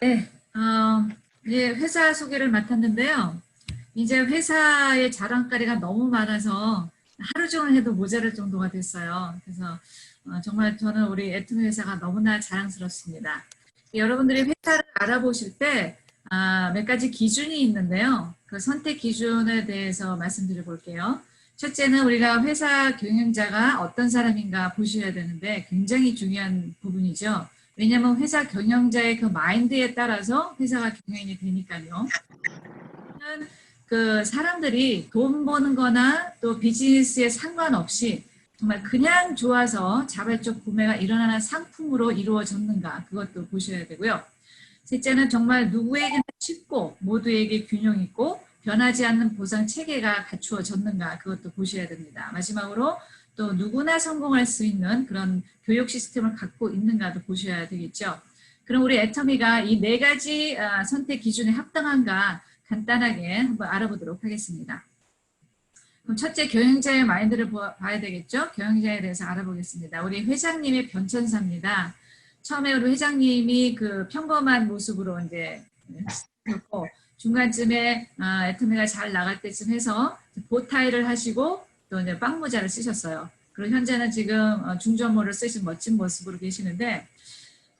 네, 어, 이제 회사 소개를 맡았는데요. 이제 회사의 자랑거리가 너무 많아서 하루 종일 해도 모자랄 정도가 됐어요. 그래서 어, 정말 저는 우리 애트미 회사가 너무나 자랑스럽습니다. 여러분들이 회사를 알아보실 때 아, 몇 가지 기준이 있는데요. 그 선택 기준에 대해서 말씀드려 볼게요. 첫째는 우리가 회사 경영자가 어떤 사람인가 보셔야 되는데 굉장히 중요한 부분이죠. 왜냐하면 회사 경영자의 그 마인드에 따라서 회사가 경영이 되니까요. 그 사람들이 돈 버는 거나 또 비즈니스에 상관없이 정말 그냥 좋아서 자발적 구매가 일어나는 상품으로 이루어졌는가 그것도 보셔야 되고요. 셋째는 정말 누구에게나 쉽고 모두에게 균형 있고 변하지 않는 보상 체계가 갖추어졌는가 그것도 보셔야 됩니다. 마지막으로 또 누구나 성공할 수 있는 그런 교육 시스템을 갖고 있는가도 보셔야 되겠죠. 그럼 우리 애터미가 이 네 가지 아, 선택 기준에 합당한가 간단하게 한번 알아보도록 하겠습니다. 그럼 첫째 경영자의 마인드를 봐야 되겠죠. 경영자에 대해서 알아보겠습니다. 우리 회장님의 변천사입니다. 처음에 우리 회장님이 그 평범한 모습으로 이제 했고 중간쯤에 아, 애터미가 잘 나갈 때쯤 해서 보타이를 하시고 또 이제 빵모자를 쓰셨어요. 그리고 현재는 지금 어, 중전모를 쓰신 멋진 모습으로 계시는데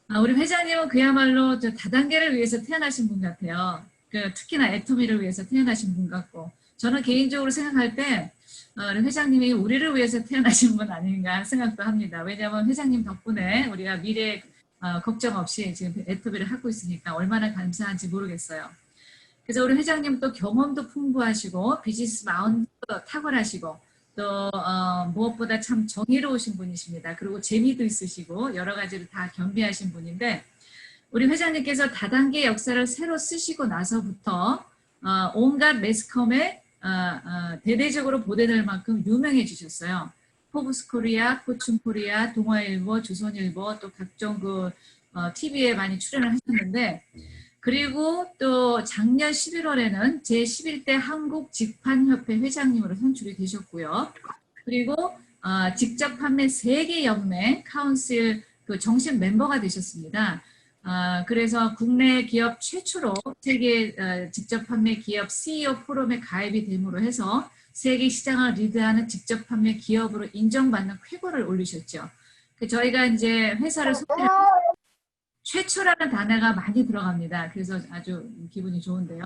아, 우리 회장님은 그야말로 저 다단계를 위해서 태어나신 분 같아요. 그 특히나 애터미를 위해서 태어나신 분 같고 저는 개인적으로 생각할 때 어, 회장님이 우리를 위해서 태어나신 분 아닌가 생각도 합니다. 왜냐하면 회장님 덕분에 우리가 미래 어, 걱정 없이 지금 애터미를 하고 있으니까 얼마나 감사한지 모르겠어요. 그래서 우리 회장님 또 경험도 풍부하시고 비즈니스 마운드도 탁월하시고 또 어, 무엇보다 참 정의로우신 분이십니다. 그리고 재미도 있으시고 여러 가지를 다 겸비하신 분인데 우리 회장님께서 다단계 역사를 새로 쓰시고 나서부터 어, 온갖 매스컴에 어, 어, 대대적으로 보도될 만큼 유명해지셨어요. 포브스 코리아, 포춘 코리아, 동아일보, 조선일보 또 각종 그 어, TV에 많이 출연을 하셨는데 그리고 또 작년 11월에는 제11대 한국 직판협회 회장님으로 선출이 되셨고요. 그리고 어, 직접 판매 세계 연맹 카운슬 그 정식 멤버가 되셨습니다. 어, 그래서 국내 기업 최초로 세계 어, 직접 판매 기업 CEO 포럼에 가입이 됨으로 해서 세계 시장을 리드하는 직접 판매 기업으로 인정받는 쾌거를 올리셨죠. 그 저희가 이제 회사를 소개할 최초라는 단어가 많이 들어갑니다. 그래서 아주 기분이 좋은데요.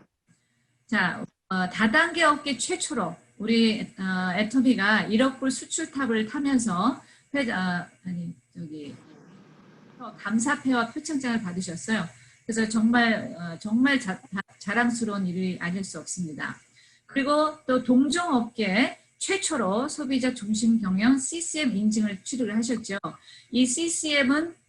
자, 어, 다단계 업계 최초로 우리 어, 애터미가 1억 불 수출탑을 타면서 회, 어, 아니 저기 감사패와 표창장을 받으셨어요. 그래서 정말 어, 정말 자, 자랑스러운 일이 아닐 수 없습니다. 그리고 또 동종업계 최초로 소비자 중심 경영 CCM 인증을 취득을 하셨죠. 이 CCM은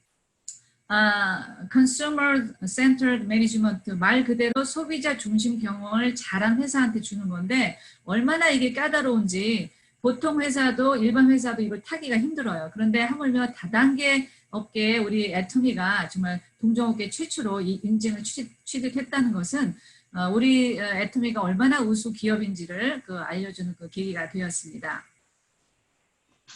아, Consumer Centered Management 말 그대로 소비자 중심 경영을 잘한 회사한테 주는 건데 얼마나 이게 까다로운지 보통 회사도 일반 회사도 이걸 타기가 힘들어요. 그런데 하물며 다단계 업계에 우리 애터미가 정말 동종업계 최초로 이 인증을 취득, 취득했다는 것은 어, 우리 애터미가 얼마나 우수 기업인지를 그 알려주는 그 계기가 되었습니다.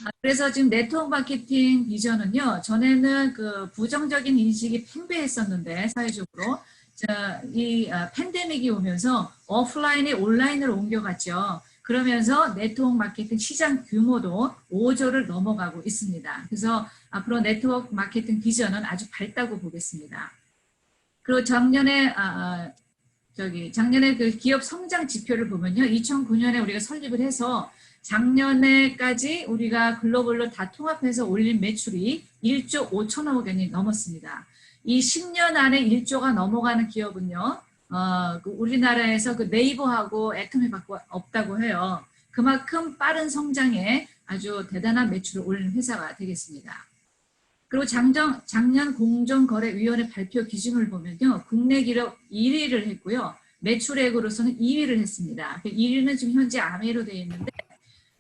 아, 그래서 지금 네트워크 마케팅 비전은요, 전에는 그 부정적인 인식이 팽배했었는데, 사회적으로. 자, 이 아, 팬데믹이 오면서 오프라인이 온라인으로 옮겨갔죠. 그러면서 네트워크 마케팅 시장 규모도 5조를 넘어가고 있습니다. 그래서 앞으로 네트워크 마케팅 비전은 아주 밝다고 보겠습니다. 그리고 작년에, 아, 저기, 작년에 그 기업 성장 지표를 보면요. 2009년에 우리가 설립을 해서 작년에까지 우리가 글로벌로 다 통합해서 올린 매출이 1조 5천억 원이 넘었습니다. 이 10년 안에 1조가 넘어가는 기업은요, 어, 그 우리나라에서 그 네이버하고 애터미밖에 없다고 해요. 그만큼 빠른 성장에 아주 대단한 매출을 올린 회사가 되겠습니다. 그리고 작년, 작년 공정거래위원회 발표 기준을 보면요, 국내 기업 1위를 했고요, 매출액으로서는 2위를 했습니다. 1위는 그 지금 현재 아메로 되어 있는데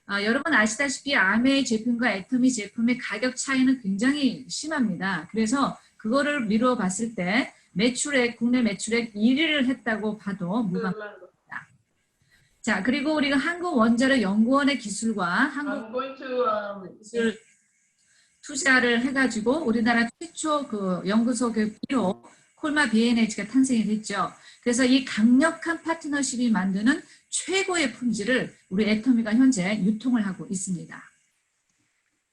아, 여러분 아시다시피 아메 제품과 애터미 제품의 가격 차이는 굉장히 심합니다. 그래서 그거를 미루어 봤을 때 매출액, 국내 매출액 1위를 했다고 봐도 무방합니다. 자, 그리고 우리가 한국원자력 연구원의 기술과 한국 기술 투자를 해가지고 우리나라 최초 그 연구소 그 1호 콜마 B&H가 탄생이 됐죠. 그래서 이 강력한 파트너십이 만드는 최고의 품질을 우리 애터미가 현재 유통을 하고 있습니다.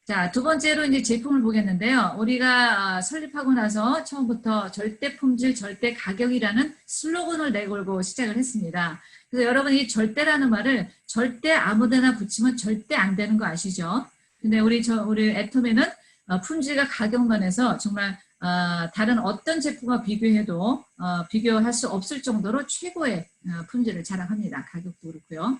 자, 두 번째로 이제 제품을 보겠는데요. 우리가 아, 설립하고 나서 처음부터 절대 품질, 절대 가격이라는 슬로건을 내걸고 시작을 했습니다. 그래서 여러분 이 절대라는 말을 절대 아무데나 붙이면 절대 안 되는 거 아시죠? 근데 우리 저 우리 애터미는 어, 품질과 가격면에서 정말 어, 다른 어떤 제품과 비교해도 어, 비교할 수 없을 정도로 최고의 어, 품질을 자랑합니다. 가격도 그렇고요.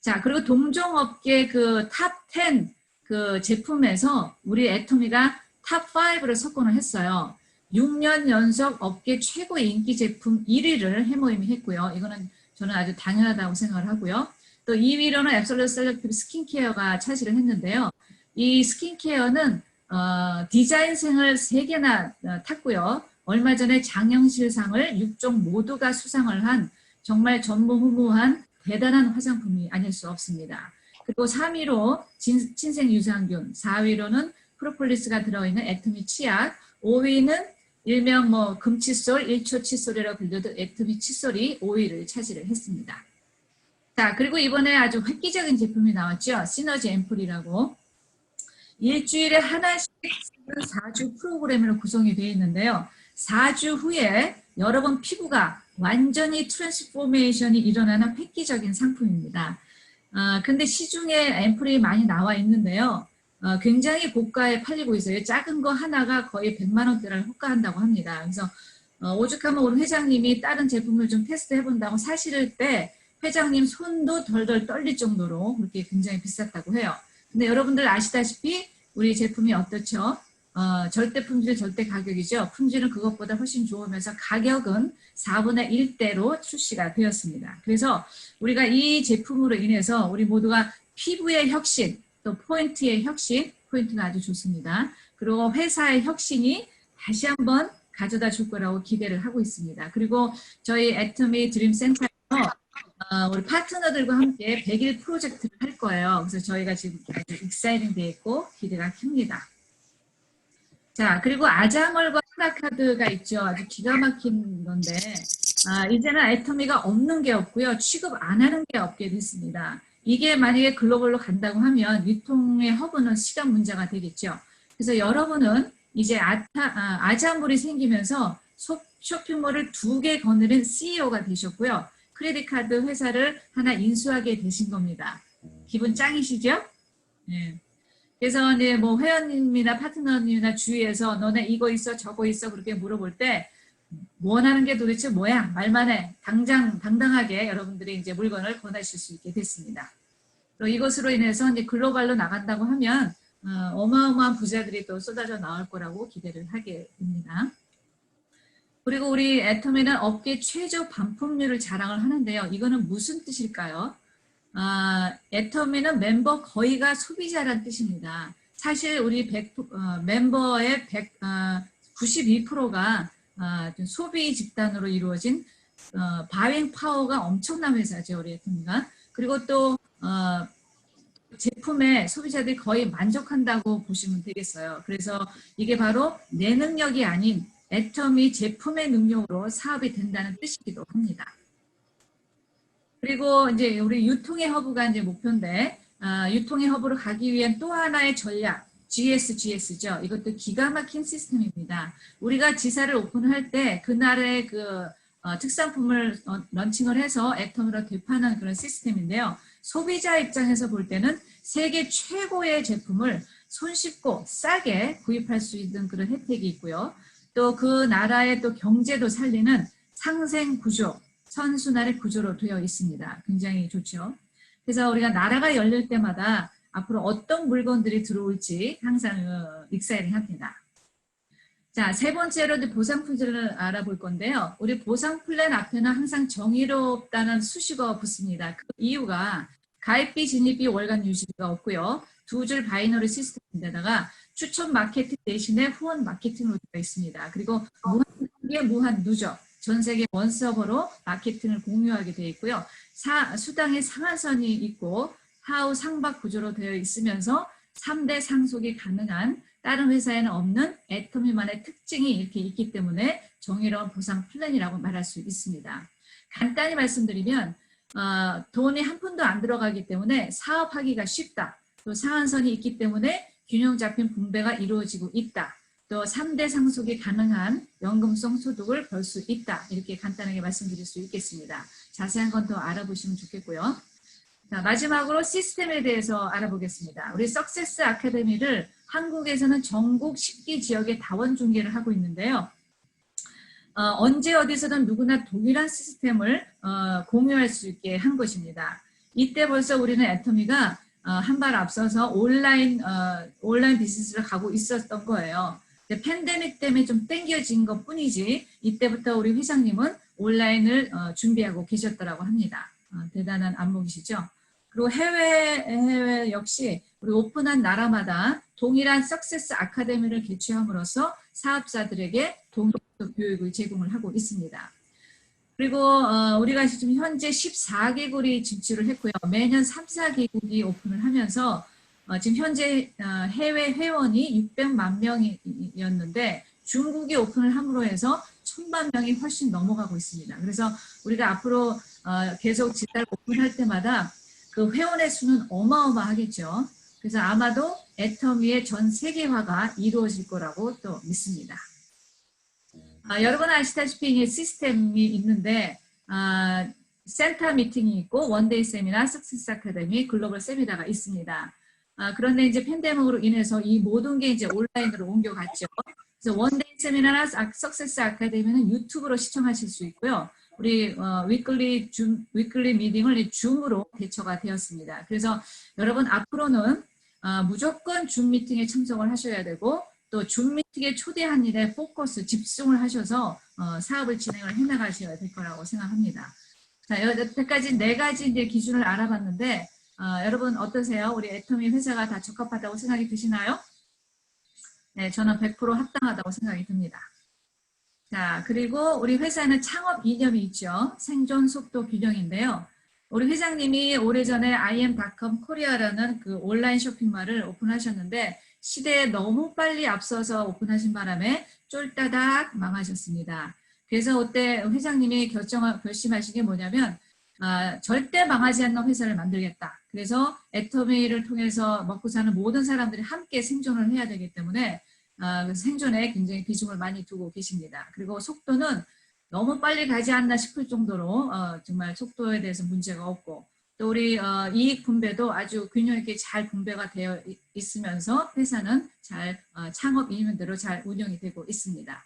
자, 그리고 동종업계 그 탑 10 그 제품에서 우리 애토미가 탑 5를 석권을 했어요. 6년 연속 업계 최고 인기 제품 1위를 해모임이 했고요. 이거는 저는 아주 당연하다고 생각을 하고요. 또 2위로는 앱솔루트 셀렉티브 스킨케어가 차지를 했는데요. 이 스킨케어는 어, 디자인생을 3개나 어, 탔고요. 얼마 전에 장영실상을 6종 모두가 수상을 한 정말 전무후무한 대단한 화장품이 아닐 수 없습니다. 그리고 3위로 진, 친생 유산균, 4위로는 프로폴리스가 들어있는 애터미 치약, 5위는 일명 뭐 금칫솔, 1초 칫솔이라고 불려도 애터미 칫솔이 5위를 차지를 했습니다. 자, 그리고 이번에 아주 획기적인 제품이 나왔죠. 시너지 앰플이라고. 일주일에 하나씩 4주 프로그램으로 구성이 되어 있는데요. 4주 후에 여러분 피부가 완전히 트랜스포메이션이 일어나는 획기적인 상품입니다. 아, 근데 시중에 앰플이 많이 나와 있는데요. 어, 굉장히 고가에 팔리고 있어요. 작은 거 하나가 거의 100만 원대를 호가한다고 합니다. 그래서 어, 오죽하면 우리 회장님이 다른 제품을 좀 테스트 해본다고 사실 때 회장님 손도 덜덜 떨릴 정도로 그렇게 굉장히 비쌌다고 해요. 근데 여러분들 아시다시피 우리 제품이 어떻죠? 어, 절대 품질, 절대 가격이죠. 품질은 그것보다 훨씬 좋으면서 가격은 4분의 1대로 출시가 되었습니다. 그래서 우리가 이 제품으로 인해서 우리 모두가 피부의 혁신, 또 포인트의 혁신, 포인트가 아주 좋습니다. 그리고 회사의 혁신이 다시 한번 가져다 줄 거라고 기대를 하고 있습니다. 그리고 저희 애터미 드림 센터에서 어, 우리 파트너들과 함께 100일 프로젝트를 할 거예요. 그래서 저희가 지금 아주 익사이딩 돼 있고 기대가 큽니다. 자, 그리고 아자멀과 플라카드가 있죠. 아주 기가 막힌 건데, 아, 이제는 애터미가 없는 게 없고요. 취급 안 하는 게 없게 됐습니다. 이게 만약에 글로벌로 간다고 하면 유통의 허브는 시간 문제가 되겠죠. 그래서 여러분은 이제 아타, 아, 아자몰이 생기면서 소, 쇼핑몰을 두 개 거느린 CEO가 되셨고요. 크레딧 카드 회사를 하나 인수하게 되신 겁니다. 기분 짱이시죠? 네. 그래서 이제 뭐 회원님이나 파트너님이나 주위에서 너네 이거 있어 저거 있어 그렇게 물어볼 때 원하는 게 도대체 뭐야 말만 해 당장 당당하게 여러분들이 이제 물건을 권하실 수 있게 됐습니다. 또 이것으로 인해서 이제 글로벌로 나간다고 하면 어, 마어마한 부자들이 또 쏟아져 나올 거라고 기대를 하게 됩니다. 그리고 우리 애터미는 업계 최저 반품률을 자랑을 하는데요. 이거는 무슨 뜻일까요? 아, 애터미는 멤버 거의가 소비자란 뜻입니다. 사실 우리 100, 어, 멤버의 100, 어, 92%가 어, 소비 집단으로 이루어진 어, 바잉 파워가 엄청난 회사죠. 우리 애터미가. 그리고 또 어, 제품에 소비자들이 거의 만족한다고 보시면 되겠어요. 그래서 이게 바로 내 능력이 아닌 애터미 제품의 능력으로 사업이 된다는 뜻이기도 합니다. 그리고 이제 우리 유통의 허브가 이제 목표인데 아, 유통의 허브로 가기 위한 또 하나의 전략 GSGS죠. 이것도 기가 막힌 시스템입니다. 우리가 지사를 오픈할 때 그날의 그 어, 특산품을 어, 런칭을 해서 애터미로 되파는 그런 시스템인데요. 소비자 입장에서 볼 때는 세계 최고의 제품을 손쉽고 싸게 구입할 수 있는 그런 혜택이 있고요. 또 그 나라의 또 경제도 살리는 상생 구조, 선순환의 구조로 되어 있습니다. 굉장히 좋죠. 그래서 우리가 나라가 열릴 때마다 앞으로 어떤 물건들이 들어올지 항상 어, 익사이링 합니다. 자, 세 번째로 보상 품질을 알아볼 건데요. 우리 보상 플랜 앞에는 항상 정의롭다는 수식어 붙습니다. 그 이유가 가입비, 진입비, 월간 유지가 없고요. 두 줄 바이너리 시스템인데다가 추천 마케팅 대신에 후원 마케팅으로 되어 있습니다. 그리고 무한 무한 누적. 전 세계 원 서버로 마케팅을 공유하게 되어 있고요. 사, 수당의 상한선이 있고 하우 상박 구조로 되어 있으면서 3대 상속이 가능한 다른 회사에는 없는 애터미만의 특징이 이렇게 있기 때문에 정의로운 보상 플랜이라고 말할 수 있습니다. 간단히 말씀드리면 어, 돈이 한 푼도 안 들어가기 때문에 사업하기가 쉽다. 또 상한선이 있기 때문에 균형 잡힌 분배가 이루어지고 있다. 또 3대 상속이 가능한 연금성 소득을 벌 수 있다. 이렇게 간단하게 말씀드릴 수 있겠습니다. 자세한 건 더 알아보시면 좋겠고요. 자, 마지막으로 시스템에 대해서 알아보겠습니다. 우리 석세스 아카데미를 한국에서는 전국 10기 지역에 다원 중계를 하고 있는데요. 어, 언제 어디서든 누구나 동일한 시스템을 어, 공유할 수 있게 한 것입니다. 이때 벌써 우리는 애터미가 어, 한발 앞서서 온라인 어, 온라인 비즈니스를 가고 있었던 거예요. 팬데믹 때문에 좀 땡겨진 것 뿐이지 이때부터 우리 회장님은 온라인을 어, 준비하고 계셨더라고 합니다. 어, 대단한 안목이시죠. 그리고 해외 해외 역시 우리 오픈한 나라마다 동일한 석세스 아카데미를 개최함으로써 사업자들에게 동일한 교육을 제공을 하고 있습니다. 그리고 어, 우리가 지금 현재 14개국이 진출을 했고요. 매년 3, 4개국이 오픈을 하면서 어, 지금 현재 어, 해외 회원이 600만 명이었는데 중국이 오픈을 함으로 해서 1000만 명이 훨씬 넘어가고 있습니다. 그래서 우리가 앞으로 어, 계속 지달 오픈할 때마다 그 회원의 수는 어마어마하겠죠. 그래서 아마도 애터미의 전 세계화가 이루어질 거라고 또 믿습니다. 아, 여러분 아시다시피 이게 시스템이 있는데 아, 센터 미팅이 있고 원데이 세미나, 석세스 아카데미, 글로벌 세미나가 있습니다. 아, 그런데 이제 팬데믹으로 인해서 이 모든 게 이제 온라인으로 옮겨갔죠. 그래서 원데이 세미나나 석세스 아카데미는 유튜브로 시청하실 수 있고요. 우리 어, 위클리 줌 위클리 미팅을 줌으로 대처가 되었습니다. 그래서 여러분 앞으로는 어, 무조건 줌 미팅에 참석을 하셔야 되고 또줌 미팅에 초대한 일에 포커스 집중을 하셔서 어, 사업을 진행을 해나가셔야 될 거라고 생각합니다. 자 여태까지 네 가지 이제 기준을 알아봤는데 어, 여러분 어떠세요? 우리 애터미 회사가 다 적합하다고 생각이 드시나요? 네, 저는 100% 합당하다고 생각이 듭니다. 자, 그리고 우리 회사는 창업 이념이 있죠. 생존 속도 균형인데요. 우리 회장님이 오래전에 im.com 코리아라는 그 온라인 쇼핑몰을 오픈하셨는데 시대에 너무 빨리 앞서서 오픈하신 바람에 쫄따닥 망하셨습니다. 그래서 그때 회장님이 결정, 결심하신 게 뭐냐면 아, 절대 망하지 않는 회사를 만들겠다. 그래서 애터미를 통해서 먹고 사는 모든 사람들이 함께 생존을 해야 되기 때문에 아, 그래서 생존에 굉장히 비중을 많이 두고 계십니다. 그리고 속도는 너무 빨리 가지 않나 싶을 정도로 어, 정말 속도에 대해서 문제가 없고 또 우리 어, 이익 분배도 아주 균형 있게 잘 분배가 되어 이- 있으면서 회사는 잘 어, 창업 이면대로 잘 운영이 되고 있습니다.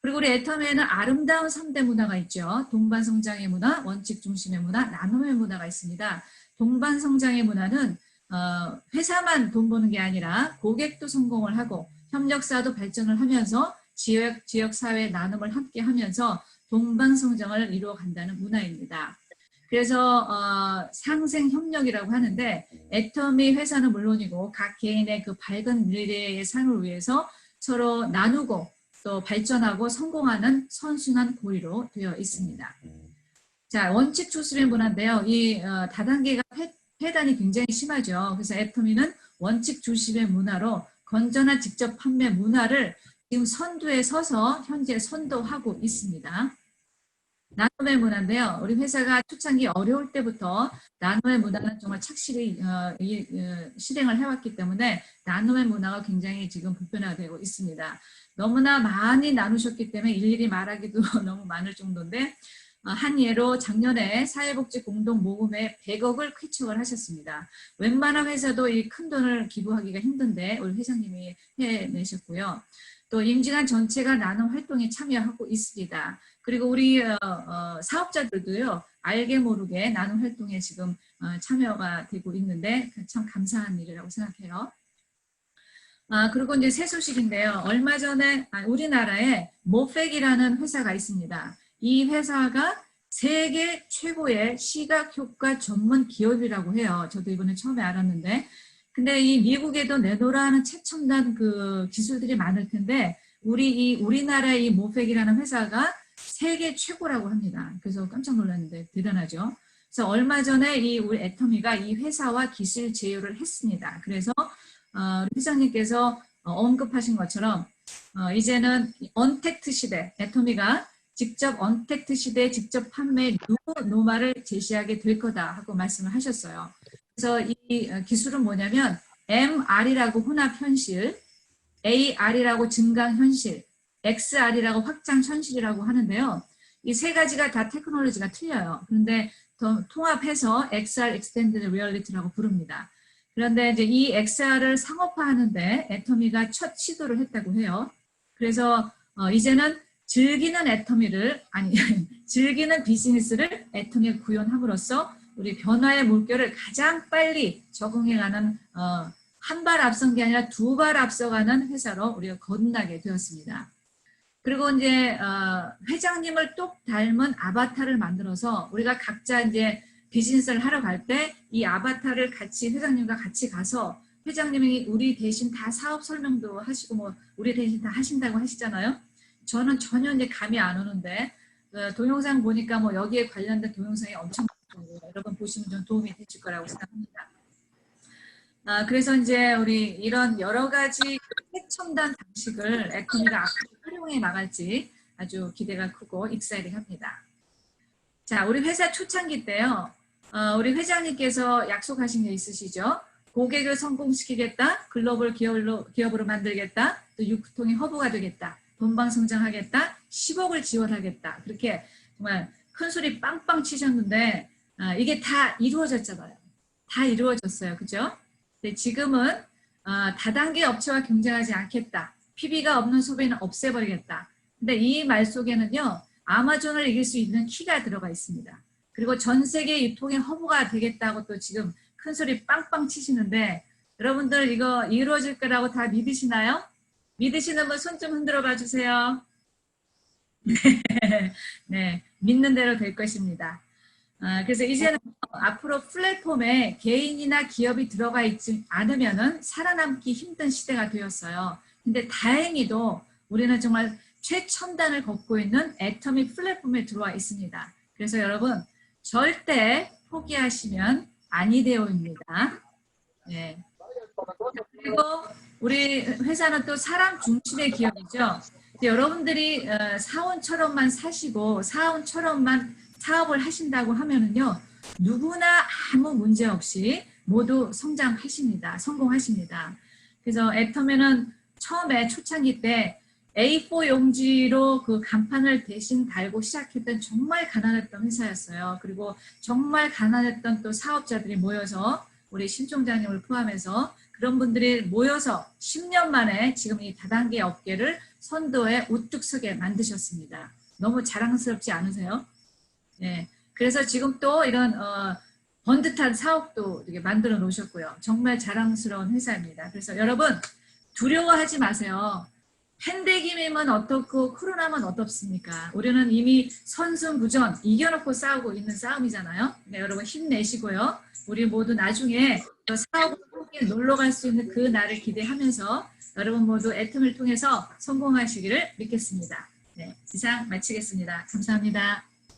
그리고 우리 애터미에는 아름다운 3대 문화가 있죠. 동반성장의 문화, 원칙 중심의 문화, 나눔의 문화가 있습니다. 동반성장의 문화는 어, 회사만 돈 버는 게 아니라 고객도 성공을 하고 협력사도 발전을 하면서 지역, 지역사회 나눔을 함께 하면서 동반성장을 이루어 간다는 문화입니다. 그래서 어, 상생 협력이라고 하는데 애터미 회사는 물론이고 각 개인의 그 밝은 미래의 삶을 위해서 서로 나누고 또 발전하고 성공하는 선순환 고리로 되어 있습니다. 자 원칙 추스의 문화인데요. 이 어, 다단계가 폐, 폐단이 굉장히 심하죠. 그래서 애터미는 원칙 중심의 문화로 건전한 직접 판매 문화를 지금 선두에 서서 현재 선도하고 있습니다. 나눔의 문화인데요. 우리 회사가 초창기 어려울 때부터 나눔의 문화는 정말 착실히 어, 이, 어, 실행을 해왔기 때문에 나눔의 문화가 굉장히 지금 보편화되고 있습니다. 너무나 많이 나누셨기 때문에 일일이 말하기도 너무 많을 정도인데 어, 한 예로 작년에 사회복지 공동 모금에 100억을 쾌척을 하셨습니다. 웬만한 회사도 이 큰 돈을 기부하기가 힘든데 우리 회장님이 해내셨고요. 또 임직원 전체가 나눔 활동에 참여하고 있습니다. 그리고 우리 어, 어, 사업자들도요 알게 모르게 나눔 활동에 지금 어, 참여가 되고 있는데 참 감사한 일이라고 생각해요. 아 그리고 이제 새 소식인데요. 얼마 전에 아, 우리나라에 모팩이라는 회사가 있습니다. 이 회사가 세계 최고의 시각 효과 전문 기업이라고 해요. 저도 이번에 처음에 알았는데 근데 이 미국에도 내노라하는 최첨단 그 기술들이 많을 텐데 우리 이 우리나라의 이 모팩이라는 회사가 세계 최고라고 합니다. 그래서 깜짝 놀랐는데 대단하죠. 그래서 얼마 전에 이 우리 애터미가 이 회사와 기술 제휴를 했습니다. 그래서 어, 회장님께서 어, 언급하신 것처럼 어, 이제는 언택트 시대, 애터미가 직접 언택트 시대에 직접 판매 누 노마를 제시하게 될 거다 하고 말씀을 하셨어요. 그래서 이 어, 기술은 뭐냐면 MR이라고 혼합 현실, AR이라고 증강 현실, XR이라고 확장 현실이라고 하는데요. 이 세 가지가 다 테크놀로지가 틀려요. 그런데 더 통합해서 XR Extended Reality라고 부릅니다. 그런데 이제 이 XR을 상업화하는데 애터미가 첫 시도를 했다고 해요. 그래서 어, 이제는 즐기는 애터미를 아니 즐기는 비즈니스를 애터미에 구현함으로써 우리 변화의 물결을 가장 빨리 적응해가는 어, 한 발 앞선 게 아니라 두 발 앞서가는 회사로 우리가 거듭나게 되었습니다. 그리고 이제 어, 회장님을 똑 닮은 아바타를 만들어서 우리가 각자 이제 비즈니스를 하러 갈 때 이 아바타를 같이 회장님과 같이 가서 회장님이 우리 대신 다 사업 설명도 하시고 뭐 우리 대신 다 하신다고 하시잖아요. 저는 전혀 이제 감이 안 오는데 어, 동영상 보니까 뭐 여기에 관련된 동영상이 엄청 많고 여러분 보시면 좀 도움이 되실 거라고 생각합니다. 아, 그래서 이제 우리 이런 여러 가지 최첨단 방식을 에코미가 앞으로 활용해 나갈지 아주 기대가 크고 익사이딩합니다. 자, 우리 회사 초창기 때요. 어, 우리 회장님께서 약속하신 게 있으시죠? 고객을 성공시키겠다, 글로벌 기업으로, 기업으로 만들겠다, 또 유통의 허브가 되겠다, 돈방 성장하겠다, 10억을 지원하겠다. 그렇게 정말 큰 소리 빵빵 치셨는데 아, 이게 다 이루어졌잖아요. 다 이루어졌어요. 그죠? 근데 지금은 어, 다단계 업체와 경쟁하지 않겠다. PB가 없는 소비는 없애버리겠다. 근데 이 말 속에는요. 아마존을 이길 수 있는 키가 들어가 있습니다. 그리고 전 세계 유통의 허브가 되겠다고 또 지금 큰 소리 빵빵 치시는데 여러분들 이거 이루어질 거라고 다 믿으시나요? 믿으시는 분 손 좀 흔들어 봐 주세요. 네, 네, 믿는 대로 될 것입니다. 아, 그래서 이제는 앞으로 플랫폼에 개인이나 기업이 들어가 있지 않으면은 살아남기 힘든 시대가 되었어요. 근데 다행히도 우리는 정말 최첨단을 걷고 있는 애터미 플랫폼에 들어와 있습니다. 그래서 여러분 절대 포기하시면 아니 되어입니다. 네. 그리고 우리 회사는 또 사람 중심의 기업이죠. 여러분들이 어, 사원처럼만 사시고 사원처럼만 사업을 하신다고 하면은요 누구나 아무 문제 없이 모두 성장하십니다. 성공하십니다. 그래서 애터면은 처음에 초창기 때 A4 용지로 그 간판을 대신 달고 시작했던 정말 가난했던 회사였어요. 그리고 정말 가난했던 또 사업자들이 모여서 우리 신총장님을 포함해서 그런 분들이 모여서 10년 만에 지금 이 다단계 업계를 선도에 우뚝 서게 만드셨습니다. 너무 자랑스럽지 않으세요? 네. 그래서 지금 또 이런 어, 번듯한 사업도 이렇게 만들어 놓으셨고요. 정말 자랑스러운 회사입니다. 그래서 여러분 두려워하지 마세요. 팬데믹이면 어떻고 코로나면 어떻습니까? 우리는 이미 선승부전 이겨놓고 싸우고 있는 싸움이잖아요. 네, 여러분 힘내시고요. 우리 모두 나중에 사업을 놀러 갈 수 있는 그 날을 기대하면서 여러분 모두 애텀을 통해서 성공하시기를 믿겠습니다. 네, 이상 마치겠습니다. 감사합니다.